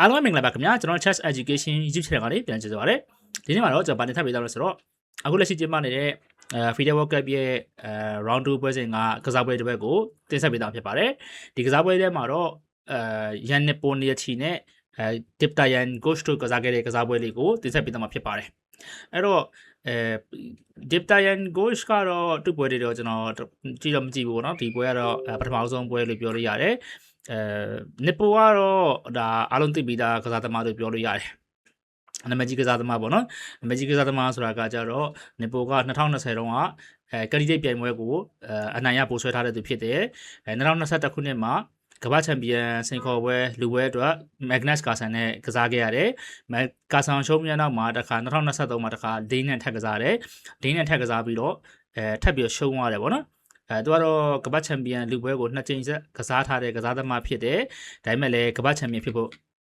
အားလုံးပဲမင်္ဂလာပါခင်ဗျာကျွန်တော် Chess Education YouTube channel ကနေပြန်ကြည့်ကြပါရစေဒီနေ့မှာတော့ကျွန်တော်ဗာတင်ထပ်ပေးသွားလို့ဆိုတော့အခုလက်ရှိကျင်းပနေတဲ့အဲ Feeder World Cup ရဲ့အဲ round 2ပွဲစဉ်ကကစားပွဲတစ်ပွဲကိုတင်ဆက်ပေးတာဖြစ်ပါတယ်ဒီကစားပွဲထဲမှာတော့အဲရန်နစ်ပိုနီယချီနဲ့အဲ Tipta Yan Ghost တို့ကစားခဲ့တဲ့ကစားပွဲလေးကိုတင်ဆက်ပေးသွားမှာဖြစ်ပါတယ်အဲ့တော့အဲ Tipta Yan Ghost ကတော့သူ့ပွဲတွေတော့ကျွန်တော်ကြည့်တော့မကြည့်ဘူးပေါ့နော်ဒီပွဲကတော့ပထမဆုံးပွဲလို့ပြောလို့ရတယ် အဲနစ်ပိုကတော့ဒါအားလုံးသိပြီးသားကစားသမားတို့ပြောလို့ရတယ်နာမည်ကြီးကစားသမားပေါ့နော်နာမည်ကြီးကစားသမားဆိုတာကကြတော့နစ်ပိုက2020တုန်းကအဲကယ်လီတိတ်ပြိုင်ပွဲကိုအဲအနိုင်ရပို့ဆွဲထားတဲ့သူဖြစ်တယ်အဲ2021ခုနှစ်မှာကမ္ဘာချန်ပီယံစင်ခေါ်ပွဲလူပွဲအတွက် Magnus Carlsen နဲ့ကစားခဲ့ရတယ်။ Mag Carlsen ရှုံးပြန်နောက်မှာတစ်ခါ2023မှာတစ်ခါဒိန်းနဲ့ထပ်ကစားတယ်။ဒိန်းနဲ့ထပ်ကစားပြီးတော့အဲထပ်ပြီးရှုံးသွားတယ်ပေါ့နော်။ အဲသူကတော့ကမ္ဘာချန်ပီယံလူပွဲကိုနှစ်ကြိမ်ဆက်ကစားထားတဲ့ကစားသမားဖြစ်တယ်။ဒါပေမဲ့လည်းကမ္ဘာချန်ပီယံဖြစ်ဖို့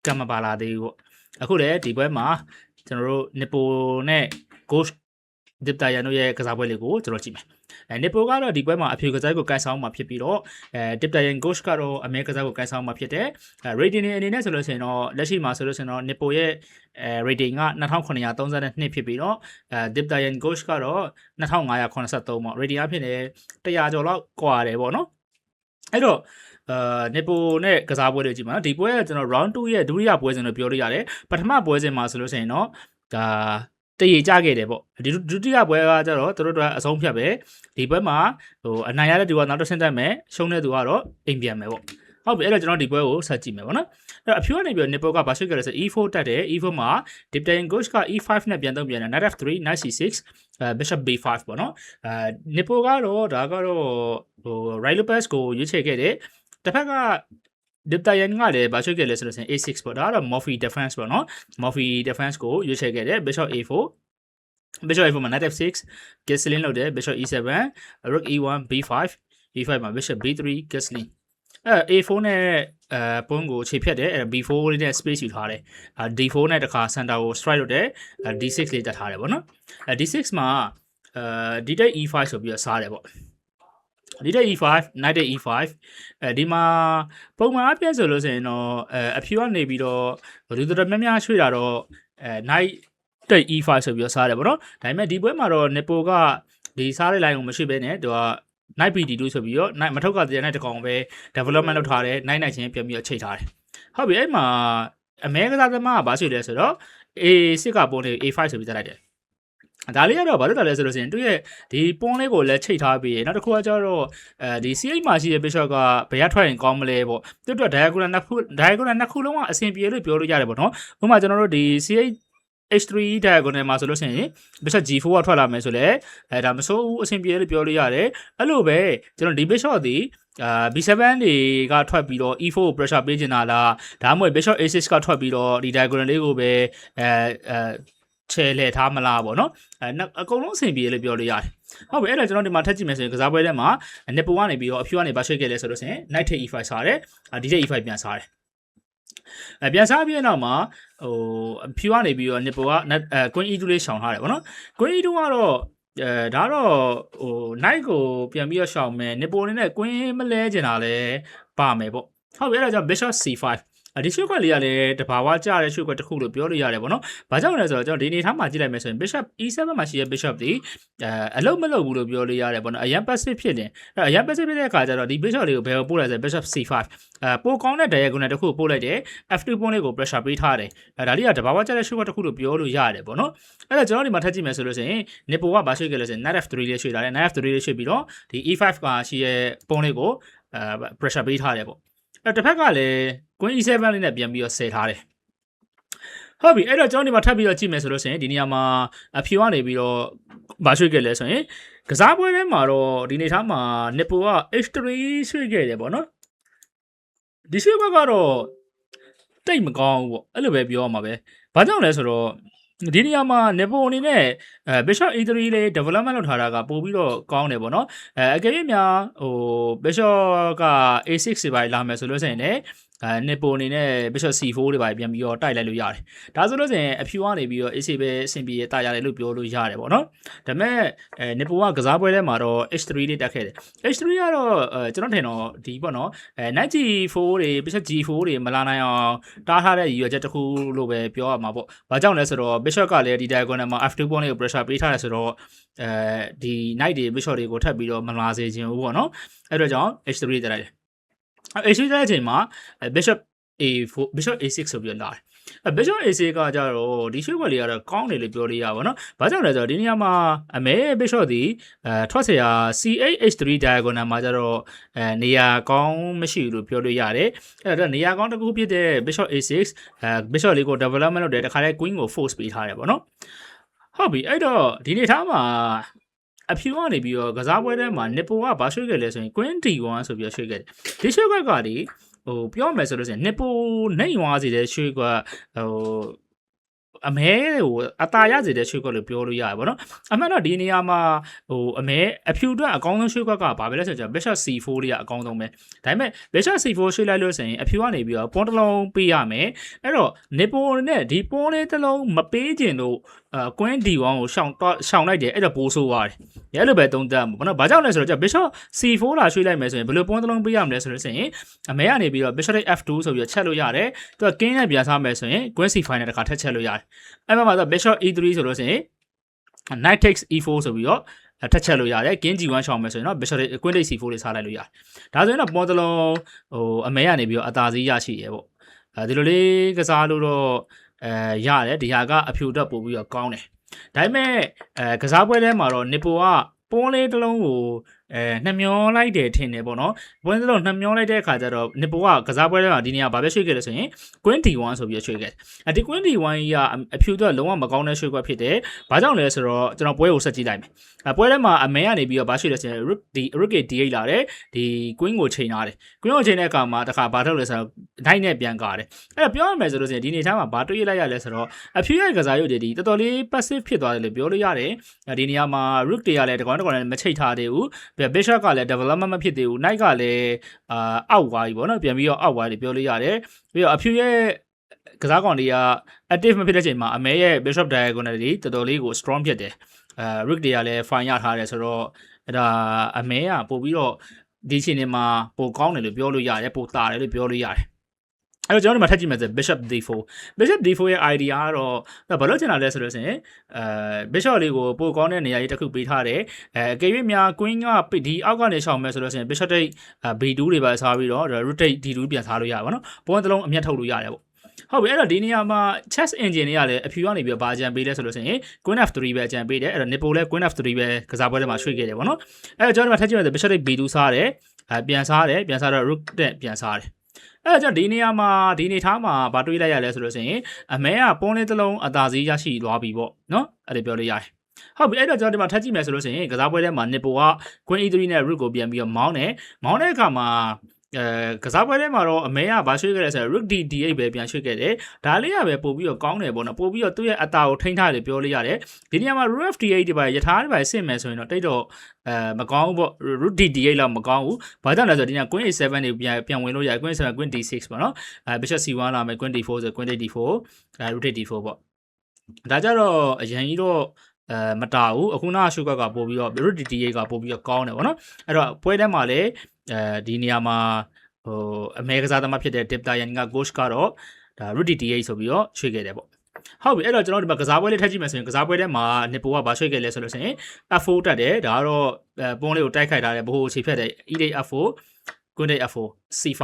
ကံမပါလာသေးဘူးပေါ့။အခုလည်းဒီပွဲမှာကျွန်တော်တို့နီပိုနဲ့ Ghost ဒစ်တာယန်တို့ရဲ့ကစားပွဲလေးကိုကျွန်တော်ကြည့်မယ်။အဲနီပိုကတော့ဒီပွဲမှာအဖြူကစားကိုကန်ဆောင်မှာဖြစ်ပြီးတော့အဲဒစ်တာယန်ဂို့ကတော့အမဲကစားကိုကန်ဆောင်မှာဖြစ်တယ်။အဲ rating အနေနဲ့ဆိုလို့ရှိရင်တော့လက်ရှိမှာဆိုလို့ရှိရင်တော့နီပိုရဲ့အဲ rating က2932ဖြစ်ပြီးတော့အဲဒစ်တာယန်ဂို့ကတော့2583ပေါ့ rating အဖြစ်နဲ့100ကျော်လောက်ကွာတယ်ပေါ့နော်။အဲ့တော့အာနေပိုနဲ့ကစားပွဲတွေကြည့်မှာဒီပွဲကကျွန်တော် round 2ရဲ့ဒုတိယပွဲစဉ်လို့ပြောလို့ရတယ်ပထမပွဲစဉ်မှာဆိုလို့ရှိရင်တော့ဒါ တရေကြခဲ့တယ်ပေါ့ဒီဒုတိယပွဲကကျတော့တို့တို့အဆုံးဖြတ်ပဲဒီပွဲမှာဟိုအနိုင်ရတဲ့သူကနောက်တစ်ဆင့်တက်မယ်ရှုံးတဲ့သူကတော့အိမ်ပြန်မယ်ပေါ့ဟုတ်ပြီအဲ့တော့ကျွန်တော်ဒီပွဲကိုဆက်ကြည့်မယ်ပေါ့နော်အဲ့တော့အဖြူကနေပြီးတော့ nipple ကဘာရှိခဲ့လဲဆို e4 တက်တယ် e4 မှာ diptain gauche က e5 နဲ့ပြန်သုံးပြန်တယ် knight f3 knight c6 အဲ bishop b5 ပေါ့နော်အဲ nipple ကတော့ဒါကတော့ဟို right lopez ကိုရွေးချယ်ခဲ့တယ်တစ်ဖက်က Dipta Yan ကလည်းဘာချွတ်ခဲ့လဲဆိုလို့ရှိရင် A6 ပေါ့ဒါကတော့ Morphy defense ပေါ့နော် Morphy defense ကိုရွေးချယ်ခဲ့တယ် Bishop A4 Bishop A4 မှာ Knight F6 Castling လုပ်တယ် Bishop E7 Rook E1 B5 B5 မှာ Bishop B3 Castling အဲ A4 နဲ့အဲပုံးကိုခြေဖြတ်တယ်အဲ B4 လေးနဲ့ space ယူထားတယ်အဲ D4 နဲ့တခါ center ကို strike လုပ်တယ်အဲ D6 လေးတက်ထားတယ်ပေါ့နော်အဲ D6 မှာအဲ D တက် E5 ဆိုပြီးတော့စားတယ်ပေါ့ ဒီတဲ့ E5 knight တဲ့ E5 အဲဒီမှာပုံမှန်အပြည့်ဆိုလို့ဆိုရင်တော့အဲအဖြူကနေပြီးတော့လူတော်များများရွှေ့တာတော့အဲ knight တဲ့ E5 ဆိုပြီးတော့စားတယ်ပေါ့နော်ဒါပေမဲ့ဒီပွဲမှာတော့ Nepo ကဒီစားတဲ့ line ကိုမရှိဘဲနဲ့သူက night PD2 ဆိုပြီးတော့ night မထုတ်ကတည်းက night တကောင်ပဲ development လုပ်ထားတယ် night night ချင်းပြန်ပြီးတော့ချိန်ထားတယ်ဟုတ်ပြီအဲ့မှာအမဲကစားသမားကဘာရှိလဲဆိုတော့ A6 ကပုံနေ A5 ဆိုပြီးတက်လိုက်တယ် ဒါလေးကတော့ဘာလို့လဲလဲဆိုလို့ရှိရင်သူရဲ့ဒီပွန်းလေးကိုလည်းချိတ်ထားပြီးနောက်တစ်ခုကကျတော့အဲဒီ C8 မှာရှိတဲ့ bishop ကဘယ်ရထွက်ရင်ကောင်းမလဲပေါ့သူတို့ diagonal နှစ်ခု diagonal နှစ်ခုလုံးကအဆင်ပြေလို့ပြောလို့ရတယ်ပေါ့နော်ဥပမာကျွန်တော်တို့ဒီ C8 H3 diagonal မှာဆိုလို့ရှိရင် bishop G4 ကထွက်လာမယ်ဆိုလဲအဲဒါမစိုးဘူးအဆင်ပြေလို့ပြောလို့ရတယ်အဲ့လိုပဲကျွန်တော်ဒီ bishop ဒီအာ B7 တွေကထွက်ပြီးတော့ E4 ကို pressure ပေးချင်တာလားဒါမှမဟုတ် bishop A6 ကထွက်ပြီးတော့ဒီ diagonal လေးကိုပဲအဲအဲ ချဲလှည့်ထားမလားပေါ့နော်အဲအကုန်လုံးအဆင်ပြေလို့ပြောလို့ရတယ်ဟုတ်ပြီအဲ့တော့ကျွန်တော်ဒီမှာထပ်ကြည့်မယ်ဆိုရင်ကစားပွဲထဲမှာနစ်ပိုကနေပြီးတော့အဖြူကနေဘာရှိခဲ့လဲဆိုတော့ဆိုရင် knight take e5 စားတယ်ဒီတဲ့ e5 ပြန်စားတယ်အဲပြန်စားပြီးနောက်မှာဟိုအဖြူကနေပြီးတော့နစ်ပိုကအဲ queen e2 လေးရှောင်ထားတယ်ဗောနော် queen e2 ကတော့အဲဒါတော့ဟို knight ကိုပြန်ပြီးတော့ရှောင်မယ်နစ်ပိုအနေနဲ့ queen မလဲကျင်တာလဲပါမယ်ပေါ့ဟုတ်ပြီအဲ့ဒါကြောင့် bishop c5 ဒီရှုပ်ခွက်လေးကလည်းတဘာဝကျတဲ့ရှုပ်ခွက်တစ်ခုလို့ပြောလို့ရတယ်ပေါ့နော်။ဘာကြောင့်လဲဆိုတော့ကျွန်တော်ဒီနေထားမှာကြည့်လိုက်မယ်ဆိုရင် Bishop E7 မှာရှိတဲ့ Bishop ဒီအဲအလုံးမလုံးဘူးလို့ပြောလို့ရတယ်ပေါ့နော်။အရန် passive ဖြစ်တယ်။အဲအရန် passive ဖြစ်တဲ့အခါကျတော့ဒီ Bishop လေးကိုဘယ်ကိုပို့လိုက်ဆို Bishop C5 အဲပိုကောင်းတဲ့ diagonal တစ်ခုကိုပို့လိုက်တယ်။ F2 ပုံးလေးကို pressure ပေးထားတယ်။အဲဒါလေးကတဘာဝကျတဲ့ရှုပ်ခွက်တစ်ခုလို့ပြောလို့ရတယ်ပေါ့နော်။အဲ့တော့ကျွန်တော်ဒီမှာထပ်ကြည့်မယ်ဆိုလို့ရှိရင် Nippo ကဘာရွှေ့ခဲ့လဲဆိုရင် Knight F3 လေးရွှေ့ထားတယ်။ Knight F3 လေးရွှေ့ပြီးတော့ဒီ E5 ကရှိရဲ့ပုံးလေးကိုအဲ pressure ပေးထားတယ်ပေါ့။ အဲတစ်ဖက်ကလည်း Queen E7 လေးနဲ့ပြန်ပြီးတော့ဆယ်ထားတယ်ဟုတ်ပြီအဲ့တော့ကျွန်တော်ဒီမှာထပ်ပြီးတော့ကြည့်မယ်ဆိုလို့ရှိရင်ဒီနေရာမှာအဖြူကနေပြီးတော့မရွှေ့ခဲ့လဲဆိုရင်ကစားပွဲထဲမှာတော့ဒီနေသားမှာ Nippo က H3 ရွှေ့ခဲ့တယ်ပေါ့နော်ဒီရွှေ့ဘက်ကတော့တိတ်မကောင်းဘူးပေါ့အဲ့လိုပဲပြောရမှာပဲဘာကြောင့်လဲဆိုတော့ ဒီနေရာမှာ Nepo အနေနဲ့အဲ Bishop E3 လေး development လုပ်ထားတာကပို့ပြီးတော့ကောင်းတယ်ပေါ့နော်အဲအကယ်၍များဟို Bishop က A6 စီပိုင်းလာမယ်ဆိုလို့ဆိုရင်လည်း အဲနစ်ပိုအနေနဲ့ bishop c4 တွေပါပြန်ပြီးတော့တိုက်လိုက်လို့ရတယ်ဒါဆိုလို့ဆိုရင်အဖြူကနေပြီးတော့ AC ပဲအဆင်ပြေတာရတယ်လို့ပြောလို့ရတယ်ပေါ့နော်ဒါပေမဲ့အဲနစ်ပိုကကစားပွဲထဲမှာတော့ h3 လေးတက်ခဲ့တယ် h3 ကတော့အဲကျွန်တော်ထင်တော့ဒီပေါ့နော်အဲ knight g4 တွေ bishop g4 တွေမလာနိုင်အောင်တားထားတဲ့ရည်ရွယ်ချက်တစ်ခုလို့ပဲပြောရမှာပေါ့ဘာကြောင့်လဲဆိုတော့ bishop ကလည်းဒီ diagonal မှာ f2 pawn လေးကို pressure ပေးထားတယ်ဆိုတော့အဲဒီ knight တွေ bishop တွေကိုထပ်ပြီးတော့မလာစေခြင်းဘူးပေါ့နော်အဲ့တော့ကြောင့် h3 တက်လိုက်တယ် h3 တက်တဲ့အချိန်မှာ bishop a4 bishop a6 ဆိုပြီးတော့လာတယ်အဲ bishop a6 ကကြတော့ဒီရွှေ့ကွက်လေးကတော့ကောင်းတယ်လို့ပြောလို့ရပါတော့။ဘာကြောင့်လဲဆိုတော့ဒီနေရာမှာအမဲ bishop ဒီအဲထွက်เสีย c8 h3 diagonal မှာကြတော့အဲနေရာကောင်းမရှိဘူးလို့ပြောလို့ရတယ်။အဲ့တော့နေရာကောင်းတစ်ခုဖြစ်တဲ့ bishop a6 အဲ bishop လေးကို development လုပ်တယ်တခါလဲ queen ကို force ပေးထားတယ်ပေါ့နော်။ဟုတ်ပြီအဲ့တော့ဒီနေထားမှာ အဖြူကနေပြီးတော့ကစားပွဲထဲမှာ nipple ကဘာရွှေ့ခဲ့လဲဆိုရင် queen d1 ဆိုပြီးတော့ရွှေ့ခဲ့တယ်။ဒီရွှေ့ကွက်ကဒီဟိုပြောမယ်ဆိုလို့ရှိရင် nipple နိုင်ရွာစီတဲ့ရွှေ့ကွက်ဟိုအမဲဟိုအตาရစေတဲ့ရွှေ့ကွက်လို့ပြောလို့ရတယ်ဗောနော်အမှန်တော့ဒီနေရာမှာဟိုအမဲအဖြူအတွက်အကောင်းဆုံးရွှေ့ကွက်ကဘာပဲလဲဆိုတော့ bishop c4 လေးကအကောင်းဆုံးပဲဒါပေမဲ့ bishop c4 ရွှေ့လိုက်လို့ဆိုရင်အဖြူကနေပြီးတော့ပွန်တစ်လုံးပေးရမယ်အဲ့တော့ nipple နဲ့ဒီပွန်လေးတစ်လုံးမပေးခြင်းလို့ အာကွင်း D1 ကိုရှောင်တော့ရှောင်လိုက်တယ်အဲ့တော့ပိုးဆိုးသွားတယ်။ရဲလိုပဲသုံးသပ်မှာပေါ့နော်။ဘာကြောင့်လဲဆိုတော့ကျ Bishop C4 လာရွှေ့လိုက်မယ်ဆိုရင်ဘယ်လိုပွန်းသလုံးပေးရမလဲဆိုလို့ဆိုရင်အမဲကနေပြီးတော့ Bishop F2 ဆိုပြီးတော့ချက်လို့ရတယ်။သူက King နဲ့ပြန်စားမယ်ဆိုရင် Queen C5 နဲ့တခါထက်ချက်လို့ရတယ်။အဲ့မှာမှာဆို Bishop E3 ဆိုလို့ဆိုရင် Knight takes E4 ဆိုပြီးတော့ထက်ချက်လို့ရတယ်။ King G1 ရှောင်မယ်ဆိုရင်တော့ Bishop Queen take C4 လေးစားလိုက်လို့ရတယ်။ဒါဆိုရင်တော့ပွန်းသလုံးဟိုအမဲကနေပြီးတော့အသာစီးရရှိရဲပေါ့။အဲဒီလိုလေးကစားလို့တော့ အဲရတယ်ဒီဟာကအဖြူတက်ပို့ပြီးတော့ကောင်းတယ်ဒါပေမဲ့အဲကစားပွဲထဲမှာတော့ Nippo ကပွန်းလေးတစ်လုံးကို အဲနှမျောလိုက်တယ်ထင်တယ်ပေါ့နော်ပွန်းတစ်လုံးနှမျောလိုက်တဲ့အခါကျတော့ Nippo ကကစားပွဲထဲမှာဒီနေရာဘာပဲရွှေ့ခဲ့လဲဆိုရင် Queen D1 ဆိုပြီးရွှေ့ခဲ့တယ်အဲဒီ Queen D1 ကြီးကအဖြူတော့လုံးဝမကောင်းတဲ့ရွှေ့ကွက်ဖြစ်တယ်ဘာကြောင့်လဲဆိုတော့ကျွန်တော်ပွဲကိုဆက်ကြည့်လိုက်မယ်အဲပွဲထဲမှာအမဲကနေပြီးတော့ဘာရွှေ့လဲဆိုရင် Rook D Rook D8 လာတယ်ဒီ Queen ကိုချိန်ထားတယ် Queen ကိုချိန်တဲ့အခါမှာတခါဘာထုတ်လဲဆိုတော့ Knight နဲ့ပြန်ကားတယ်အဲ့တော့ပြောရမယ်ဆိုလို့ရှိရင်ဒီနေသားမှာဘာတွေးလိုက်ရလဲဆိုတော့အဖြူရဲ့ကစားရုပ်တွေဒီတော်တော်လေး passive ဖြစ်သွားတယ်လို့ပြောလို့ရတယ်ဒီနေရာမှာ Rook တွေကလည်းတကောင်တကောင်လည်းမချိတ်ထားသေးဘူး Bishop ကလည်း development မဖြစ်သေးဘူး Knight ကလည်းအာအောက်သွားပြီပေါ့နော်ပြန်ပြီးတော့အောက်သွားတယ်ပြောလို့ရတယ်ပြီးတော့အဖြူရဲ့ကစားကောင်တွေက active မဖြစ်တဲ့ချိန်မှာအမဲရဲ့ Bishop diagonal တွေတော်တော်လေးကို strong ဖြစ်တယ်အဲ Rook တွေကလည်း fine ရထားတယ်ဆိုတော့အဲ့ဒါအမဲကပို့ပြီးတော့ဒီချိန်နေမှာပိုကောင်းတယ်လို့ပြောလို့ရတယ်ပိုတာတယ်လို့ပြောလို့ရတယ် အဲ့တော့ကျွန်တော်တို့မှာထပ်ကြည့်မယ်ဆို Bishop D4 Bishop D4 ရဲ့ idea ကတော့ဘာလို့ချင်တာလဲဆိုလို့ဆိုရင်အဲ Bishop လေးကိုပိုကောင်းတဲ့နေရာကြီးတစ်ခုပေးထားတယ်အဲအကယ်၍များ Queen ကဒီအောက်ကနေရှောင်မယ်ဆိုလို့ဆိုရင် Bishop တိတ် B2 တွေပါစားပြီးတော့ rotate D2 ပြန်စားလို့ရပါတော့။ပုံတစ်လုံးအမျက်ထုတ်လို့ရတယ်ပေါ့ဟုတ်ပြီအဲ့တော့ဒီနေရာမှာ chess engine တွေကလည်းအဖြူကနေပြီးတော့ဘာအကြံပေးလဲဆိုလို့ဆိုရင် queen f3 ပဲအကြံပေးတယ်အဲ့တော့ nipple လည်း queen f3 ပဲကစားပွဲထဲမှာရွှေ့ခဲ့တယ်ပေါ့နော်အဲ့တော့ကျွန်တော်တို့ထပ်ကြည့်မယ်ဆို bishop b2 စားတယ်အဲပြန်စားတယ်ပြန်စားတော့ rook တက်ပြန်စားတယ် အဲ့တော့ဒီနေရာမှာဒီနေထားမှာဗာတွေးလိုက်ရလဲဆိုလို့ဆိုရင်အမဲကပုံးလေးတစ်လုံးအသာစီးရရှိသွားပြီပေါ့နော်အဲ့ဒါပြောလို့ရတယ်ဟုတ်ပြီအဲ့တော့ကျွန်တော်ဒီမှာထပ်ကြည့်မယ်ဆိုလို့ဆိုရင်ကစားပွဲထဲမှာ nipple က queen e3 နဲ့ rook ကိုပြန်ပြီးတော့မောင်းတယ်မောင်းတဲ့အခါမှာ အဲကစားပွဲထဲမှာတော့အမဲကဘာရွှေ့ခဲ့လဲဆိုတော့ rook d d8 ပဲပြန်ရွှေ့ခဲ့တယ်ဒါလေးကပဲပို့ပြီးတော့ကောင်းတယ်ပေါ့နော်ပို့ပြီးတော့သူ့ရဲ့အတာကိုထိန်းထားတယ်ပြောလို့ရတယ်ဒီနေရာမှာ rook f d8 ဒီပါယထာဒီပါဆင့်မယ်ဆိုရင်တော့တိတ်တော့အဲမကောင်းဘူးပေါ့ rook d d8 လောက်မကောင်းဘူးဘာကြောင့်လဲဆိုတော့ဒီည queen a7 တွေပြန်ပြန်ဝင်လို့ရတယ် queen 7 queen d6 ပေါ့နော်အဲ bishop c1 လာမယ် queen d4 ဆို queen d4 အဲ rook d4 ပေါ့ဒါကြတော့အရင်ကြီးတော့ အဲမတာဘူးအခုနရှုကကပို့ပြီးတော့ root DTA ကပို့ပြီးတော့ကောင်းတယ်ဗောနော်အဲ့တော့ပွဲထဲမှာလည်းအဲဒီနေရာမှာဟိုအမေကစားသမားဖြစ်တဲ့ Dipta Yan က coach ကတော့ဒါ root DTA ဆိုပြီးတော့ရွှေ့ခဲ့တယ်ပေါ့ဟုတ်ပြီအဲ့တော့ကျွန်တော်ဒီမှာကစားပွဲလေးထပ်ကြည့်မယ်ဆိုရင်ကစားပွဲထဲမှာနစ်ပိုကဘာရွှေ့ခဲ့လဲဆိုလို့ဆိုရင် F4 တက်တယ်ဒါကတော့ပုံးလေးကိုတိုက်ခိုက်ထားတယ်ဘိုးခြေဖြတ်တယ် E8 F4 Queen F4 C5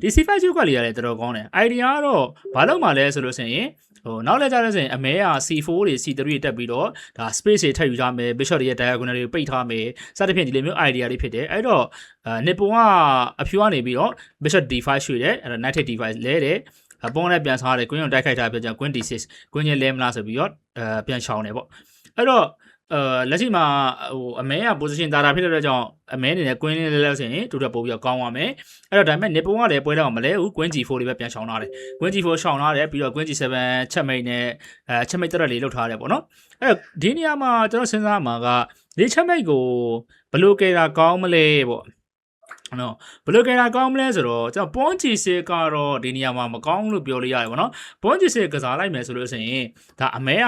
ဒီ C5 ချုပ်ကလေးရတယ်တော်တော်ကောင်းတယ် idea ကတော့ဘာလို့မှလဲဆိုလို့ဆိုရင်ဟိုနောက်လက်ကြလို့ဆိုရင်အမဲက C4 တွေ C3 တွေတက်ပြီးတော့ဒါ space တွေထပ်ယူကြမယ် bishop တွေရဲ့ diagonal တွေပိတ်ထားမယ်စသဖြင့်ဒီလိုမျိုး idea တွေဖြစ်တယ်အဲ့တော့အဲ nipple ကအဖြူကနေပြီးတော့ bishop d5 ရွှေ့တယ်အဲ့တော့ knight d5 လဲတယ်အပေါ်နဲ့ပြန်စားတယ် queen ကိုတိုက်ခိုက်ထားပြကြ queen d6 queen ချင်းလဲမလားဆိုပြီးတော့အဲပြန်ရှောင်တယ်ပေါ့အဲ့တော့ အဲလက်ရှိမှာဟိုအမဲက position တာတာဖြစ်တဲ့အတွက်ကြောင့်အမဲအနေနဲ့ queen လေးလဲလဲဆိုရင်တူတက်ပို့ပြီးတော့ကောင်းသွားမယ်အဲ့တော့ဒါပေမဲ့ nipple ကလည်းပွဲတော့မလဲဘူး queen g4 လေးပဲပြန်ရှောင်ထားတယ် queen g4 ရှောင်ထားတယ်ပြီးတော့ queen g7 ချက်မိတ်နဲ့အဲချက်မိတ်တက်တက်လေးလောက်ထားတယ်ပေါ့နော်အဲ့တော့ဒီနေရာမှာကျွန်တော်စဉ်းစားမှာကဒီချက်မိတ်ကိုဘယ်လိုကဲတာကောင်းမလဲပေါ့နော်ဘယ်လိုကင်တာကောင်းမလဲဆိုတော့ကျွန်တော်ပွန်ချီစစ်ကတော့ဒီနေရာမှာမကောင်းလို့ပြောလို့ရတယ်ဗောနော်ပွန်ချီစစ်ကစားလိုက်မယ်ဆိုလို့ဆိုရင်ဒါအမဲက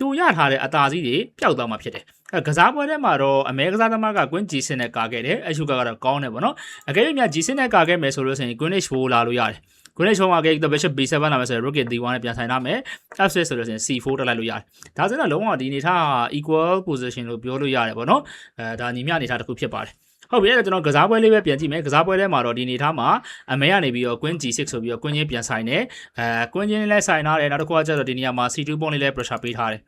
တူရထားတဲ့အသာစီးတွေပျောက်သွားမှာဖြစ်တယ်အဲကစားပွဲထဲမှာတော့အမဲကစားသမားကကွင်းဂျီစစ်နဲ့ကာခဲ့တယ်အရှုကတော့ကောင်းတယ်ဗောနော်အကယ်၍များဂျီစစ်နဲ့ကာခဲ့မယ်ဆိုလို့ဆိုရင် Greenwich 4လာလို့ရတယ် Greenwich 4မှာကဲ The Bishop B7 လာမယ်ဆိုရင် Rook D1 နဲ့ပြန်ဆိုင်ထားမယ် F6 ဆိုလို့ဆိုရင် C4 တက်လိုက်လို့ရတယ်ဒါဆိုတော့လုံးဝဒီအနေထား equal position လို့ပြောလို့ရတယ်ဗောနော်အဲဒါညီမျှအနေထားတစ်ခုဖြစ်ပါတယ် ဟုတ်ပြီအဲ့တော့ကျွန်တော်ကစားပွဲလေးပဲပြန်ကြည့်မယ်ကစားပွဲထဲမှာတော့ဒီအနေထားမှာအမဲကနေပြီးတော့ Queen G6 ဆိုပြီးတော့ Queen ချင်းပြန်ဆိုင်တယ်အဲ Queen ချင်းလည်းဆိုင်ထားတယ်နောက်တစ်ခုကကျတော့ဒီနေရာမှာ C2 ပုံလေးလည်း pressure ပေးထားတယ်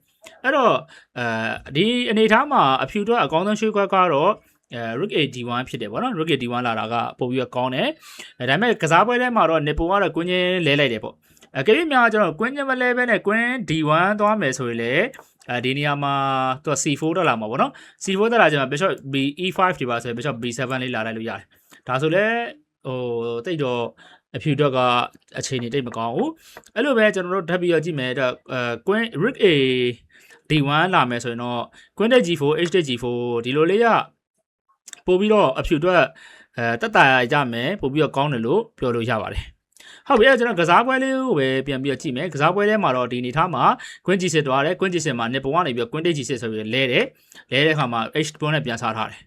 အဲ့တော့အဲဒီအနေထားမှာအဖြူတော့အကောင်းဆုံးရွှေခွက်ကတော့အဲ Rook A-D1 ဖြစ်တယ်ဗောနော် Rook A-D1 လာတာကပို့ပြီးတော့ကောင်းတယ်အဲဒါပေမဲ့ကစားပွဲထဲမှာတော့ Nippo ကတော့ Queen ချင်းလဲလိုက်တယ်ပေါ့အကယ်၍များကျွန်တော် Queen ချင်းမလဲပဲနဲ့ Queen D1 သွားမယ်ဆိုရင်လည်း အဲဒီနေရာမှာသူက C4 တက်လာမှာပေါ့နော် C4 တက်လာကျမှ Bishop B E5 ဒီပါဆိုရင် Bishop B7 လေးလာလိုက်လို့ရတယ်ဒါဆိုလဲဟိုတိတ်တော့အဖြူတော့ကအခြေအနေတိတ်မကောင်းဘူးအဲ့လိုပဲကျွန်တော်တို့ထပ်ပြီးတော့ကြည့်မယ်တော့အဲ Queen Rook A D1 လာမယ်ဆိုရင်တော့ Queen G4 H G4 ဒီလိုလေးကပို့ပြီးတော့အဖြူတော့အဲတက်တာရမယ်ပို့ပြီးတော့ကောင်းတယ်လို့ပြောလို့ရပါတယ် ဟုတ်ပြီအဲ့ကျွန်တော်ကစားပွဲလေးကိုပဲပြန်ပြီးတော့ကြည့်မယ်ကစားပွဲထဲမှာတော့ဒီအနေထားမှာ Queen G6 တွားတယ် Queen G6 မှာ nipple ကနေပြီးတော့ Queen G6 ဆိုပြီးလဲတယ်လဲတဲ့အခါမှာ H1 နဲ့ပြန်စားထားတယ်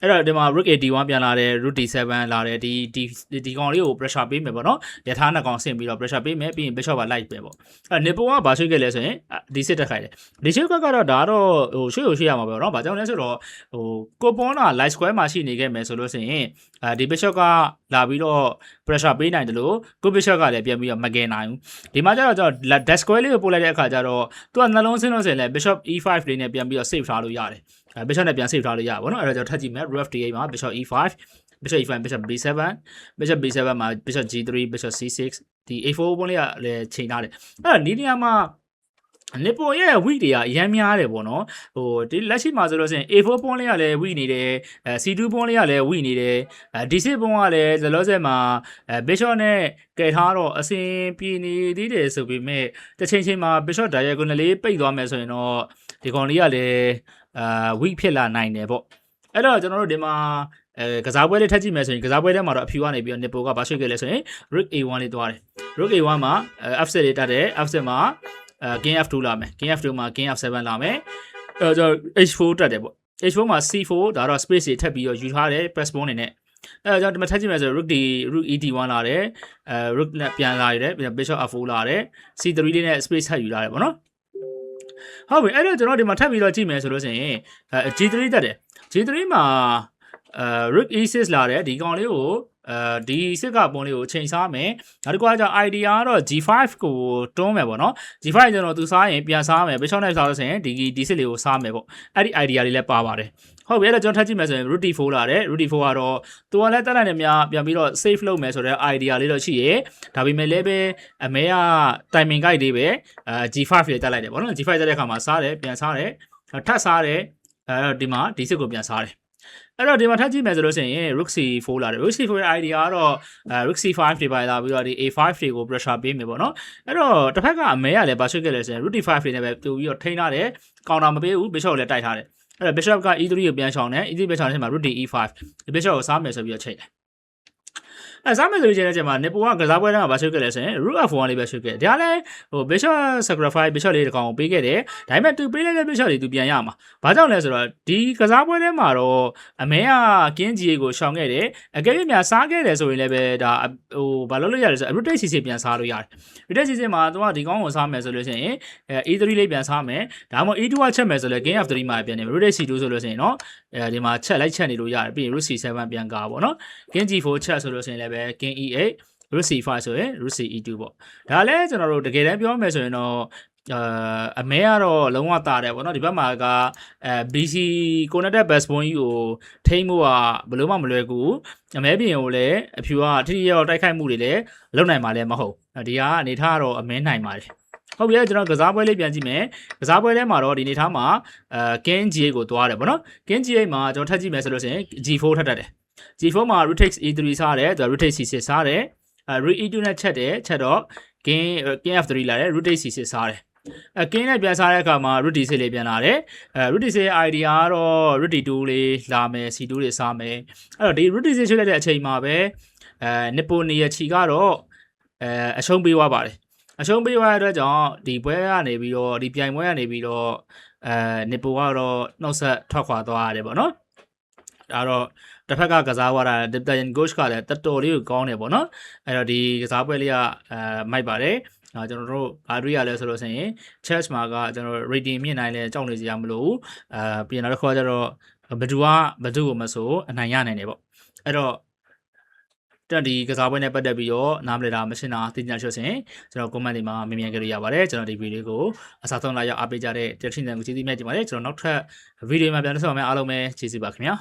အဲ့တော့ဒီမှာ rook AD1 ပြန်လာတယ် rook D7 လာတယ်ဒီဒီဒီကောင်လေးကို pressure ပေးမယ်ပေါ့နော်ရထားနှစ်ကောင်ဆင့်ပြီးတော့ pressure ပေးမယ်ပြီးရင် bishop က light ပဲပေါ့အဲ့နေပုံကဘာရှိခဲ့လဲဆိုရင်ဒီစစ်တက်ခိုင်းတယ်ဒီရှိကတော့ဒါတော့ဟိုရှိကိုရှိရမှာပဲပေါ့နော်ဘာကြောင့်လဲဆိုတော့ဟိုကိုပေါ်နာ light square မှာရှိနေခဲ့မယ်ဆိုလို့ဆိုရင်အာဒီ bishop ကလာပြီးတော့ pressure ပေးနိုင်တယ်လို့ကို bishop ကလည်းပြန်ပြီးတော့မကင်နိုင်ဘူးဒီမှာကျတော့ကျွန်တော် dash square လေးကိုပို့လိုက်တဲ့အခါကျတော့သူကနှလုံးစင်းလုံးစင်လဲ bishop e5 လေးနဲ့ပြန်ပြီးတော့ save ထားလို့ရတယ် bishop နဲ့ပြန် save ထားလို့ရပါဘောနော်အဲ့တော့ကျွန်တော်ထပ်ကြည့်မယ် rook d8 မှာ bishop e5 bishop e5 bishop b7 bishop b7 မှာ bishop g3 bishop c6 ဒီ a4 ပုံးလေးကလည်းချိန်ထားတယ်အဲ့တော့ဒီနေရာမှာနေပေါ်ရဲ့ weak တွေကအများများတယ်ပေါ့နော်ဟိုဒီလက်ရှိမှာဆိုလို့ရှိရင် A4 ပွန်းလေးကလည်း weak နေတယ်အဲ C2 ပွန်းလေးကလည်း weak နေတယ်အဲ D6 ပွန်းကလည်းလောလောဆယ်မှာအဲ Bishop နဲ့ကယ်ထားတော့အစင်ပြေနေသေးတယ်ဆိုပေမဲ့တစ်ချိန်ချိန်မှာ Bishop diagonal လေးပိတ်သွားမယ်ဆိုရင်တော့ ဒီကောင်လေးကလည်းအာ weak ဖြစ်လာနိုင်တယ်ပေါ့အဲ့တော့ကျွန်တော်တို့ဒီမှာအဲကစားပွဲလေးထပ်ကြည့်မယ်ဆိုရင်ကစားပွဲထဲမှာတော့အဖြူကနေပြီးတော့ nipple ကဘာဆွေးခဲ့လဲဆိုရင် rook a1 လေးသွားတယ် rook a1 မှာ f7 လေးတက်တယ် f7 မှာအဲ king f2 လာမယ် king f2 မှာ king f7 လာမယ်အဲကျွန်တော် h4 တက်တယ်ပေါ့ h4 မှာ c4 ဒါတော့ space တွေထပ်ပြီးတော့ယူထားတယ် press bone နေနဲ့အဲကျွန်တော်ဒီမှာထပ်ကြည့်မယ်ဆို rook d rook et1 လာတယ်အဲ rook နဲ့ပြန်လာရတယ်ပြီးတော့ bishop f4 လာတယ် c3 လေးနဲ့ space ထပ်ယူလာတယ်ပေါ့နော် ဟုတ်ပြီအဲ့တော့ကျွန်တော်ဒီမှာထပ်ပြီးတော့ကြည့်မယ်ဆိုလို့ဆိုရင်အဲ g3 တက်တယ် g3 မှာအဲ rook e6 လာတယ်ဒီကောင်လေးကို အဲဒီစစ်ကပုံလေးကိုချိန်စားမယ်နောက်တစ်ခုကကျ idea ကတော့ G5 ကိုတွန်းမယ်ပေါ့နော် G5 ကျွန်တော်သူစားရင်ပြန်စားမယ် bishop နဲ့စားလို့ဆိုရင်ဒီဒီစစ်လေးကိုစားမယ်ပေါ့အဲ့ဒီ idea လေးလည်းပါပါတယ်ဟုတ်ပြီအဲ့တော့ကျွန်တော်ထပ်ကြည့်မယ်ဆိုရင် root d4 လာတယ် root d4 ကတော့သူကလည်းတက်လိုက်နေများပြန်ပြီးတော့ save လုပ်မယ်ဆိုတဲ့ idea လေးတော့ရှိရဲဒါပေမဲ့လည်းပဲအမဲက timing guide လေးပဲအဲ G5 လေးတက်လိုက်တယ်ပေါ့နော် G5 တက်တဲ့အခါမှာစားတယ်ပြန်စားတယ်ထပ်စားတယ်အဲဒီမှာဒီစစ်ကိုပြန်စားတယ် အဲ့တော့ဒီမှာထပ်ကြည့်မယ်ဆိုလို့ရှိရင် rook c4 လာတယ် rook c4 ရဲ့ idea ကတော့အဲ rook c5 တွေပါလာပြီးတော့ဒီ a5 တွေကို pressure ပေးမယ်ပေါ့နော်အဲ့တော့တစ်ဖက်ကအမဲကလည်းဘာဆွတ်ခဲ့လဲဆိုရင် rook d5 တွေနဲ့ပဲတူပြီးတော့ထိန်းထားတယ်ကောင်တာမပေးဘူး bishop ကိုလည်းတိုက်ထားတယ်အဲ့တော့ bishop က e3 ကိုပြန်ရှောင်တယ် e3 ပြန်ရှောင်တဲ့ချိန်မှာ rook d e5 ဒီ bishop ကိုစားမယ်ဆိုပြီးတော့ချိန်တယ် အဲစားမယ်ဆိုရင်ကျမှနေပိုကကစားပွဲထဲမှာဗာဆွေးခဲ့လဲဆိုရင် rook f1 လေးပဲဆွေးခဲ့တယ်ဒါလည်းဟို bishop sacrifice bishop လေးတစ်ကောင်ပေးခဲ့တယ်ဒါပေမဲ့သူပေးလိုက်တဲ့ bishop တွေသူပြန်ရမှာဘာကြောင့်လဲဆိုတော့ဒီကစားပွဲထဲမှာတော့အမဲကကင်းကြီးကိုရှောင်ခဲ့တယ်အကယ်၍များစားခဲ့တယ်ဆိုရင်လည်းပဲဒါဟိုဘာလို့လို့ရလဲဆို rotate cc ပြန်စားလို့ရတယ် rotate cc မှာသူကဒီကောင်ကိုစားမယ်ဆိုလို့ရှိရင်အဲ e3 လေးပြန်စားမယ်ဒါမှမဟုတ် e2 ကချက်မယ်ဆိုလဲ king f3 မှာပြန်နေမယ် rotate c2 ဆိုလို့ရှိရင်เนาะအဲဒီမှာချက်လိုက်ချက်နေလို့ရတယ်ပြီးရင် rook c7 ပြန်ကားပေါ့เนาะ king g4 ချက်ဆိုလို့ရှိရင်လည်း ပဲ king e8 rook c5 ဆိုရင် rook ce2 ပေါ့ဒါလည်းကျွန်တော်တို့တကယ်တမ်းပြောမယ်ဆိုရင်တော့အာအမဲကတော့လုံးဝတာတယ်ဗောနော်ဒီဘက်မှာကအဲ BC connected backbone ကြီးကိုထိမ့်ဖို့ကဘယ်လို့မှမလွယ်ကူအမဲပြင်ကိုလည်းအဖြူကထိထိရောက်တိုက်ခိုက်မှုတွေလည်းလုပ်နိုင်မှာလည်းမဟုတ်ဒီကအနေထားကတော့အမဲနိုင်ပါတယ်ဟုတ်ပြီကျွန်တော်ကစားပွဲလေးပြန်ကြည့်မယ်ကစားပွဲထဲမှာတော့ဒီနေထားမှာအဲ King G8 ကိုသွားတယ်ဗောနော် King G8 မှာကျွန်တော်ထပ်ကြည့်မယ်ဆိုလို့ရှိရင် G4 ထပ်တက်တယ် G4 မှာ rotate E3 စားတယ်သူ rotate C6 စားတယ်အဲ root E2 နဲ့ချက်တယ်ချက်တော့ king king f3 လာတယ် rotate c6 စားတယ်အဲကင်းနဲ့ပြန်စားတဲ့အခါမှာ root d6 လေးပြန်လာတယ်အဲ root d6 ရဲ့ idea ကတော့ root d2 လေးလာမယ် c2 လေးစားမယ်အဲ့တော့ဒီ root d6 ရွှေ့လိုက်တဲ့အချိန်မှာပဲအဲနပိုနီယချီကတော့အဲအရှုံးပေးသွားပါတယ်အရှုံးပေးသွားတဲ့အတွက်ကြောင့်ဒီပွဲကနေပြီးတော့ဒီပြိုင်ပွဲကနေပြီးတော့အဲနပိုကတော့နှုတ်ဆက်ထွက်ခွာသွားရတယ်ပေါ့နော်ဒါတော့ တစ်ဖက်ကကစားသွားတာဒက်တန်ဂို့ချ်ကလည်းတော်တော်လေးကိုကောင်းတယ်ပေါ့နော်အဲ့တော့ဒီကစားပွဲလေးကအဲမိုက်ပါတယ်အာကျွန်တော်တို့ဘာတွေ့ရလဲဆိုလို့ဆိုရင် chess မှာကကျွန်တော် rating မြင့်နိုင်လဲကြောက်နေစရာမလိုဘူးအာပြင်တော့တစ်ခါကျတော့ဘယ်သူကဘယ်သူကိုမဆိုအနိုင်ရနိုင်တယ်ပေါ့အဲ့တော့တက်ဒီကစားပွဲနဲ့ပတ်သက်ပြီးတော့နားမလည်တာမရှင်းတာသိကြချွတ်စဉ်ကျွန်တော် comment တွေမှာမြင်မြန်ကြရပါတယ်ကျွန်တော်ဒီဗီဒီယိုကိုအစားဆုံးလာရောက်အားပေးကြတဲ့ Direction ကိုကျေးဇူးများတင်ပါတယ်ကျွန်တော်နောက်ထပ်ဗီဒီယိုမှာပြန်လည်ဆုံအောင်အားလုံးပဲကျေးဇူးပါခင်ဗျာ